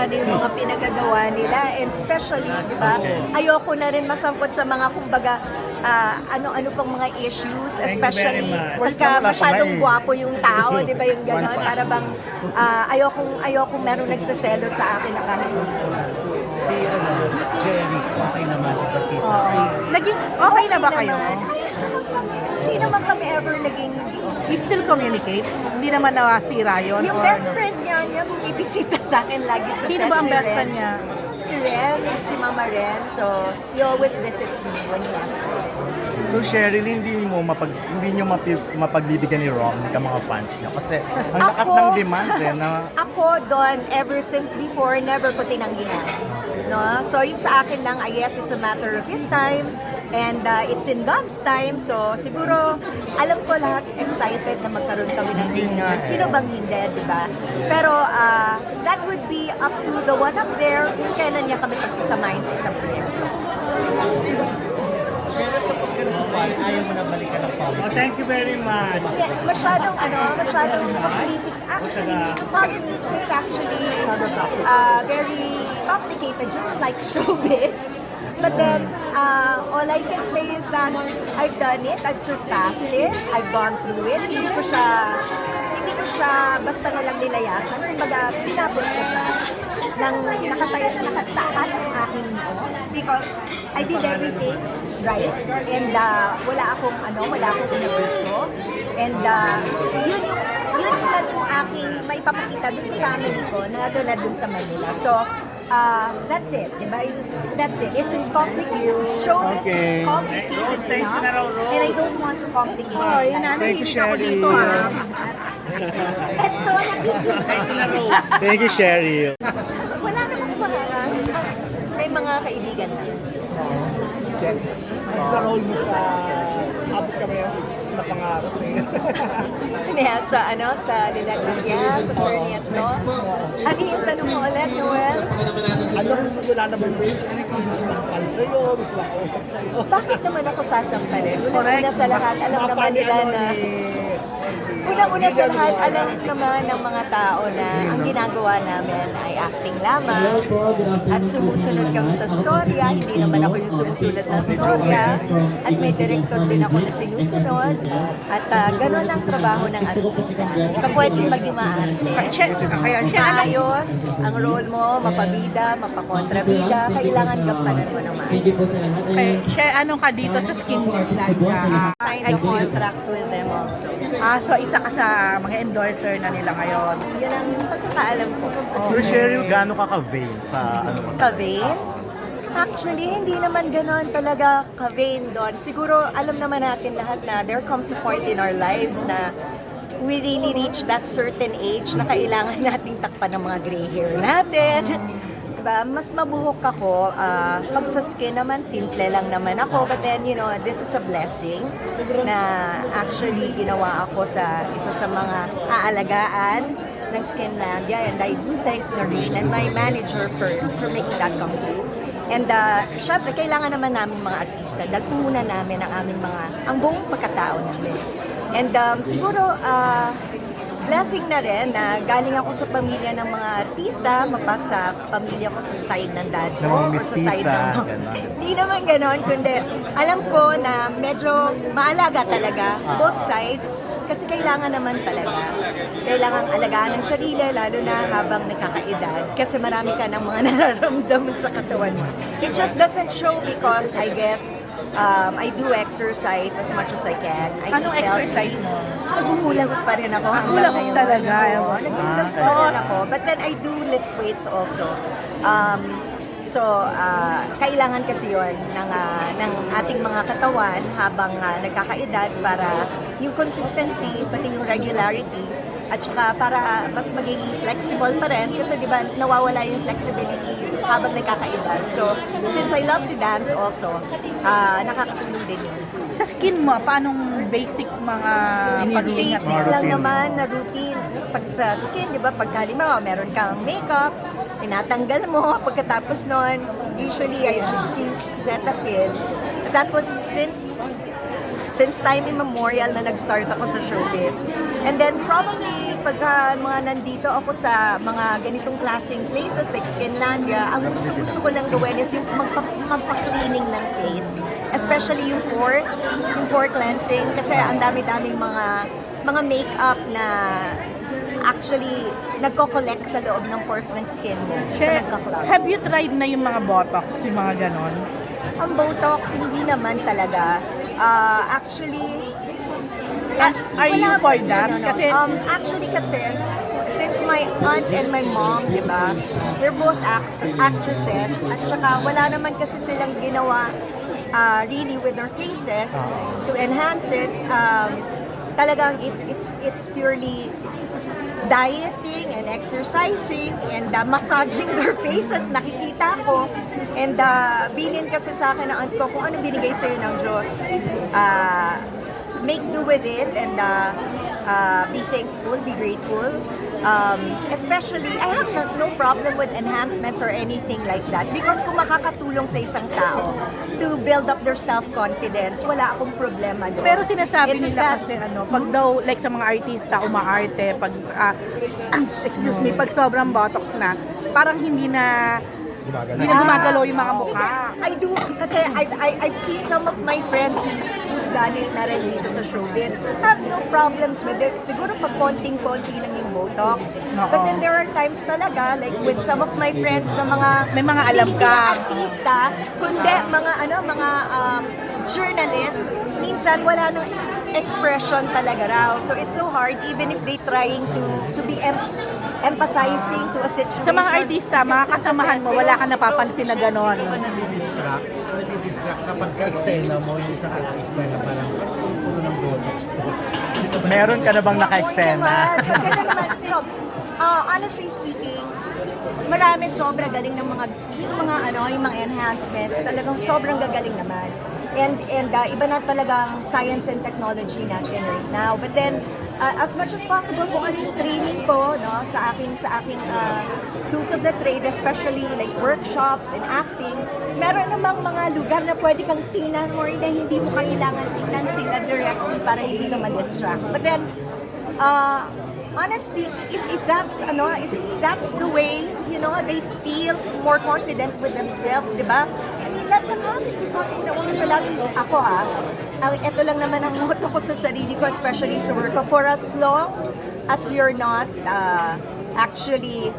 ano yung mga pinagagawa nila. And especially, di ba, ayoko na rin masangkot sa mga, kumbaga, ah, ano-ano pang mga issues, especially pagka masyadong gwapo yung tao, di ba yung gano'n? Para bang, ah, ayokong, ayokong meron nagsaselo sa akin na kahit sino. Si ano, Jerry, okay naman. Ipagkita. Naging okay na ba kayo? naman. Ayos naman kami. Hindi naman kami ever naging hindi You still communicate? Hindi naman nawasira yun? Yung or- best friend niya, niya bumibisita sa akin lagi sa Sino set, ba ang si best Ren. friend niya? Si Ren, si Mama Ren. So, he always visits me when he has time. So Cheryl, hindi mo mapag hindi niyo mapi, mapagbibigyan ni Rom ka mga fans niya kasi ang lakas Ako- ng demand eh na Ako doon, ever since before, never ko tinanggihan. No? So, yung sa akin lang, I guess it's a matter of his time and uh, it's in God's time. So, siguro, alam ko lahat excited na magkaroon kami ng reunion. Sino bang hindi, di ba? Pero, uh, that would be up to the one up there kung kailan niya kami pagsasamahin sa isang proyekto. Cheryl, tapos ka na sa wall, ayaw mo na balikan ng public. Oh, thank you very much. Yeah, masyadong ano, masyadong complicated. Actually, politics is actually uh, very complicated, just like showbiz. But then, uh, all I can say is that I've done it, I've surpassed it, I've gone through it. Hindi ko siya, hindi ko siya basta na lang nilayasan. Kumbaga, tinapos ko siya nang nakatayo, nakataas ang aking noo because I did everything right and uh, wala akong ano, wala akong inabuso and uh, yun yung yun yung lang yung aking maipapakita dun sa family ko na doon na dun sa Manila. So, uh, that's it, di ba? Yung- That's it. It's just complicated. Showbiz Okay. is complicated Thank you enough na raw, Ro. and I don't want to complicate Oh, it. yun na. Thank you, ako Sherry. dito, ah. Nakikita. Thank you na raw. Thank you, Cheryl. Wala namang pangarap. May mga kaibigan na. Yes. Sa role mo sa abot kami na pangarap eh. Hindi, sa ano, sa Lilandaria, sa Cornet, no? Ano yung tanong mo ulit, Noel? Ano kung wala naman mo yung may sumakal sa'yo, may kumakausap sa'yo. Bakit naman ako sasampalin? Correct. Una-una sa lahat, alam naman nila ano, na... ni- Una-una sa lahat, alam naman ng mga tao na ang ginagawa namin ay acting lamang at sumusunod kami sa storya. Hindi naman ako yung sumusulat ng storya at may director din ako na sinusunod at uh, ganun ang trabaho ng artista. Ka pwede maging maarte. Maayos ang role mo, mapabida, mapakontrabida, kailangan gampanan mo ng maayos. kay, siya, anong ka dito sa skin ka? Ah, Signed a contract with them also. ah, so isa ka sa mga endorser na nila ngayon. Yun ang pagkakaalam ko. Pero Cheryl, gaano ka ka-vain sa ano mo? Ka-vain? Actually, hindi naman ganon talaga ka-vain doon. Siguro, alam naman natin lahat na there comes a point in our lives na we really reach that certain age na kailangan nating takpan ng mga gray hair natin. Diba? Mas mabuhok ako. ah, pag sa skin naman, simple lang naman ako. But then, you know, this is a blessing na actually ginawa ako sa isa sa mga aalagaan ng Skinlandia. And I do thank Noreen and my manager for, for making that come true. And uh, syempre, kailangan naman namin mga artista dahil puhunan namin ang aming mga, ang buong pagkatao namin. And um, siguro, uh, blessing na rin na galing ako sa pamilya ng mga artista, mapasa pamilya ko sa side ng dad ko mga or sa side ng... Hindi naman ganon, kundi alam ko na medyo maalaga talaga, both sides, kasi kailangan naman talaga. Kailangan alagaan ng sarili, lalo na habang nakakaedad. Kasi marami ka ng mga nararamdaman sa katawan mo. It just doesn't show because I guess um, I do exercise as much as I can. I Anong eat healthy. exercise mo? Naghuhulagot pa rin ako hanggang Hulagot ngayon. talaga. Oo, naghuhulagot pa rin ako. But then I do lift weights also. Um, so, ah, kailangan kasi yon ng, ah, ng ating mga katawan habang ah, nagkakaedad para yung consistency, pati yung regularity, at saka para mas maging flexible pa rin kasi di ba nawawala yung flexibility habang nagkakaedad. So, since I love to dance also, ah, nakakatulong din yun. Sa skin mo, paanong basic mga pag-iingat Basic lang naman na routine. Pag sa skin, di ba, pag halimbawa meron kang makeup, tinatanggal mo, pagkatapos nun, usually I just use Cetaphil. Tapos since since time immemorial na nag-start ako sa showbiz. And then probably pagka mga nandito ako sa mga ganitong klaseng places like Skinlandia, ang gusto gusto ko lang gawin is yung magpa, magpa-cleaning ng face. Especially yung pores, yung pore cleansing kasi ang dami-daming mga mga makeup na actually nagko-collect sa loob ng pores ng skin mo. So, Che, nagka-clog. have you tried na yung mga botox, yung mga ganon? Ang Botox, hindi naman talaga. Ah, actually, Ah, are you for that? no, no, no. Kasi- Um, actually kasi, since my aunt and my mom, di ba, they're both act- actresses, at saka wala naman kasi silang ginawa ah, really with their faces to enhance it. Um, talagang it's, it's, it's purely dieting and exercising and uh, massaging their faces, nakikita ko. And uh, bilin kasi sa akin ng aunt ko kung ano binigay sa'yo ng Diyos. Uh, make do with it and uh, uh, be thankful, be grateful. Um, especially, I have no, no problem with enhancements or anything like that because kung makakatulong sa isang tao to build up their self-confidence, wala akong problema doon. Pero sinasabi It's nila that- kasi ano, pag daw like sa mga artista umaarte, pag ah, excuse me, pag sobrang botox na, parang hindi na hindi na gumagalaw yung mga mukha. I do, kasi I, I, I've seen some of my friends who's, done it na rin dito sa showbiz. Have no problems with it. Siguro pag konting-konti lang yung Botox. But then there are times talaga, like with some of my friends na mga... May mga hindi- alam hindi ka. mga artista, kundi mga ano, mga um, journalist, minsan wala nang expression talaga raw. So it's so hard even if they trying to to be em- empathizing to a situation. Sa mga artista, mga kasamahan mo, wala ka napapansin na ganon. Hindi ba nadidistract? Nadidistract kapag eksena mo yung isang artista na parang puro ng botox to. Dito ba Meron ka na bang naka-eksena? Maganda naman. No, uh, honestly speaking, marami sobra galing ng mga yung mga ano, yung mga enhancements, talagang sobrang gagaling naman. And and uh, iba na talagang science and technology natin right now. But then uh, as much as possible kung ano yung training ko no sa aking sa aking uh, tools of the trade especially like workshops and acting meron namang mga lugar na pwede kang tingnan mo rin na hindi mo kailangan tingnan sila directly para hindi ka ma-distract. But then, uh, honestly, if, if that's ano, if that's the way, you know, they feel more confident with themselves, di ba? It because una-una sa lahat, ako ha, ang ito lang naman ang motto ko sa sarili ko, especially sa work ko, for as long as you're not uh, actually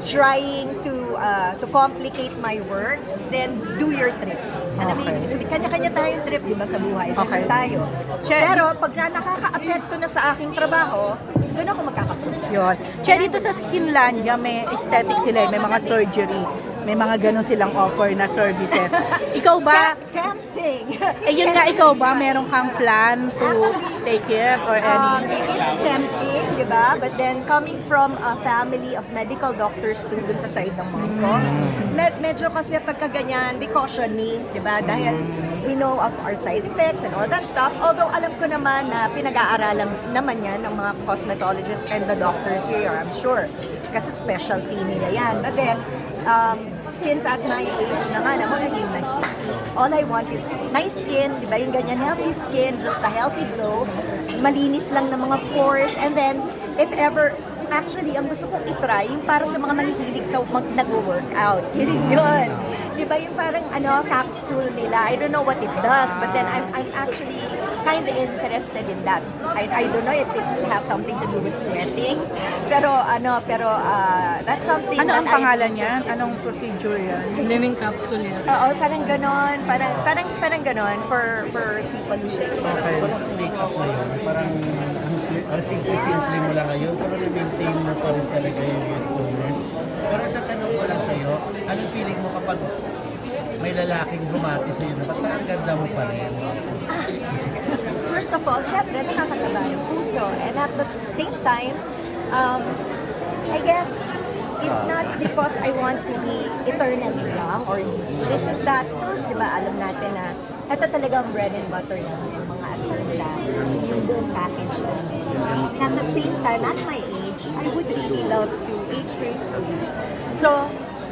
trying to uh, to complicate my work, then do your trip. Alam mo, Okay. ibig sabihin, kanya-kanya tayong trip, di ba, sa buhay. Okay. tayo. Che- Pero pag na nakaka-apekto na sa aking trabaho, doon ako magkakaproblema. Yun. Siya dito sa Skinlandia, may aesthetic sila, eh, may mga surgery. May mga ganon silang offer na services. Ikaw ba, Tempting. eh yun nga, ikaw ba, meron kang plan to Actually, take it or Um, any? it's tempting, di ba? But then coming from a family of medical doctors too, dun sa side ng mom ko, med- medyo kasi pagka ganyan, they caution me, di ba? Dahil we know of our side effects and all that stuff. Although alam ko naman na pinag-aaralan naman yan ng mga cosmetologists and the doctors here, I'm sure. Kasi specialty nila yan. But then, um, since at my age na nga, I'm already in my 50s, all I want is nice skin, di ba? Yung ganyan, healthy skin, just a healthy glow, malinis lang ng mga pores, and then, if ever, actually, ang gusto kong itry, yung para sa mga mahihilig sa mag nag-workout. Yun yun. Di ba yung parang ano, capsule nila? I don't know what it does, but then I'm, I'm actually kind of interested in that. I, I don't know if it has something to do with sweating, pero ano, pero uh, that's something Ano that ang I'm pangalan interested yan? Anong procedure yan? Slimming capsule yan. Oo, parang ganon, parang parang parang ganon for for people who Okay. Parang makeup na yun, parang ang, si- ang simple-simple mo lang ngayon, pero na-maintain mo pa rin talaga yung youthfulness. Pero tatanong ko lang sa'yo, anong feeling mo kapag may lalaking bumati sa'yo na ba't parang ganda mo pa rin? First of all, syempre, nakakataba ng puso. And at the same time, um, I guess, it's not because I want to be eternally young or it's just that first, di ba, alam natin na ito talagang bread and butter namin ng mga artista, yung buong package namin. And at the same time, at my age, I would really love to age gracefully. So,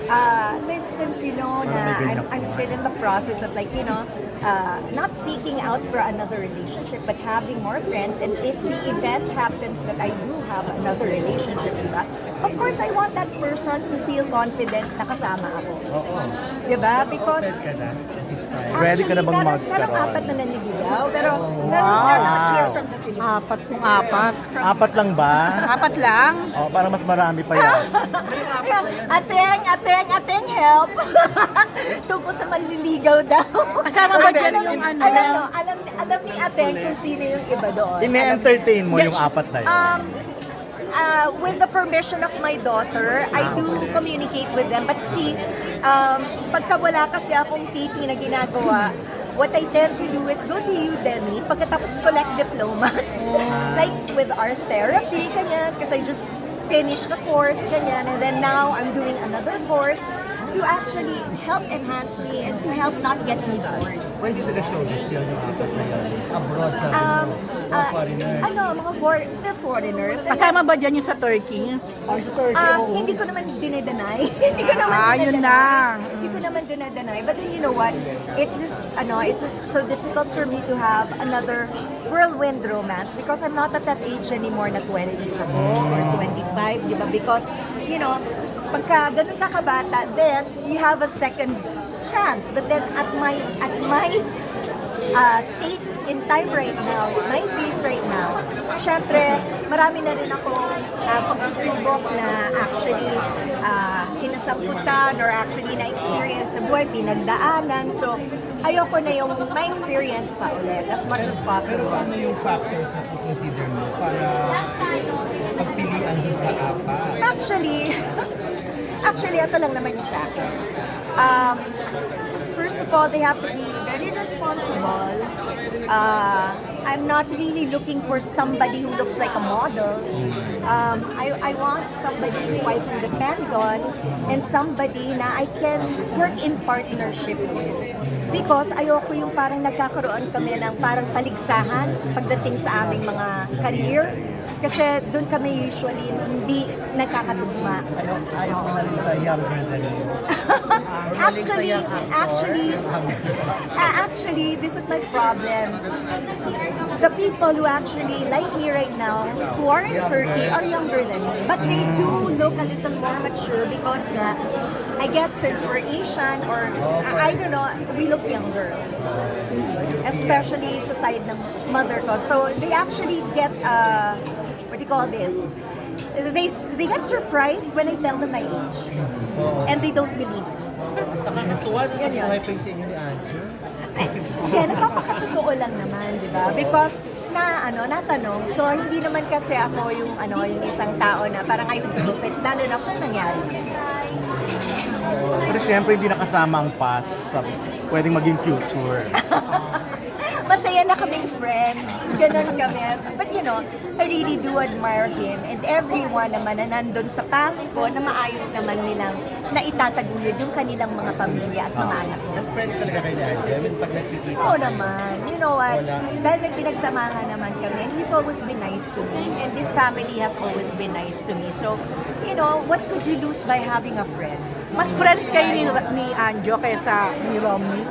uh, since since you know na I'm, I'm still in the process of like you know uh, not seeking out for another relationship but having more friends. And if the event happens that I do have another relationship diba? Of course I want that person to feel confident na kasama ako. Diba? Because Ready ka na bang Actually, magkaroon? Meron apat na naniligaw, pero well, they're not here from the Philippines. Apat kung apat. Apat lang ba? Apat lang? O, para mas marami pa yan. Ateng, ateng, ateng, help! Tungkol sa manliligaw daw. Kasama ba dyan yung ano? Alam, no, alam, alam ni Ateng kung sino yung iba doon. Ine-entertain mo yung apat na yun. Um, uh, with the permission of my daughter, I do communicate with them. But see, um, pagka wala kasi akong taping na ginagawa, what I tend to do is go to Udemy, pagkatapos collect diplomas. like with art therapy, ganyan, because I just finished the course, ganyan. And then now I'm doing another course to actually help enhance me and to help not get me bored. Pwede taga-showbiz yun yung apat na yun. Abroad sa Um, mga ah, foreigners. ano, mga for, the foreigners. Kasama ba dyan yung sa Turkey? Ang sa Thursday, Ah, oo. hindi ko naman dinedeny. hindi ko naman Ah, yun na. Hindi ko naman dinedeny. But then you know what? It's just, ano, it's just so difficult for me to have another whirlwind romance because I'm not at that age anymore na 20s ako or 25, di ba? Because, you know, pagka ganun ka kabata, then you have a second chance. But then at my, at my uh, state in time right now, my phase right now, syempre, marami na rin ako uh, pagsusubok na actually uh, kinasamputan or actually na-experience sa buhay, pinagdaanan. So, ayoko na yung ma-experience pa ulit as much as possible. Ano yung factors na consider mo para pagpilian doon sa apat? Actually, actually, ito lang naman yung sa akin. Um, first of all, they have to be very responsible. Uh, I'm not really looking for somebody who looks like a model. Um, I, I want somebody who I can depend on and somebody na I can work in partnership with. Because ayoko yung parang nagkakaroon kami ng parang paligsahan pagdating sa aming mga career. Kasi doon kami usually hindi nagkakatugma. Ayaw, ayaw ko na rin sa younger than you. Actually, actually, uh, actually, this is my problem. The people who actually like me right now, who are in Turkey, are younger than me. But they do look a little more mature because nga, I guess since we're Asian or I, I don't know, we look younger. Especially sa side ng mother ko. So they actually get, uh, what do you call this? They, they get surprised when I tell them my age. And they don't believe me. Nakakatuwa na Yan yun. buhay pa yung sa inyo ni Anjo. Kaya nagpapakatotoo lang naman, di ba? Because na ano, natanong. So hindi naman kasi ako yung ano, yung isang tao na parang I would believe it, lalo na kung nangyari. Pero syempre hindi nakasama ang past sa pwedeng maging future. Masaya na kaming friends. Ganon kami. But you know, I really do admire him and everyone naman na nandun sa past ko na maayos naman nilang na itataguyod yung kanilang mga pamilya at mga anak ko. Friends talaga kayo ni Anjo. I mean, pag nagkikita Oo naman. You know what? Wala. Dahil may pinagsamahan naman kami, and he's always been nice to me. And this family has always been nice to me. So, you know, what could you lose by having a friend? Mas friends kayo ni, ni Anjo kaysa ni Romney?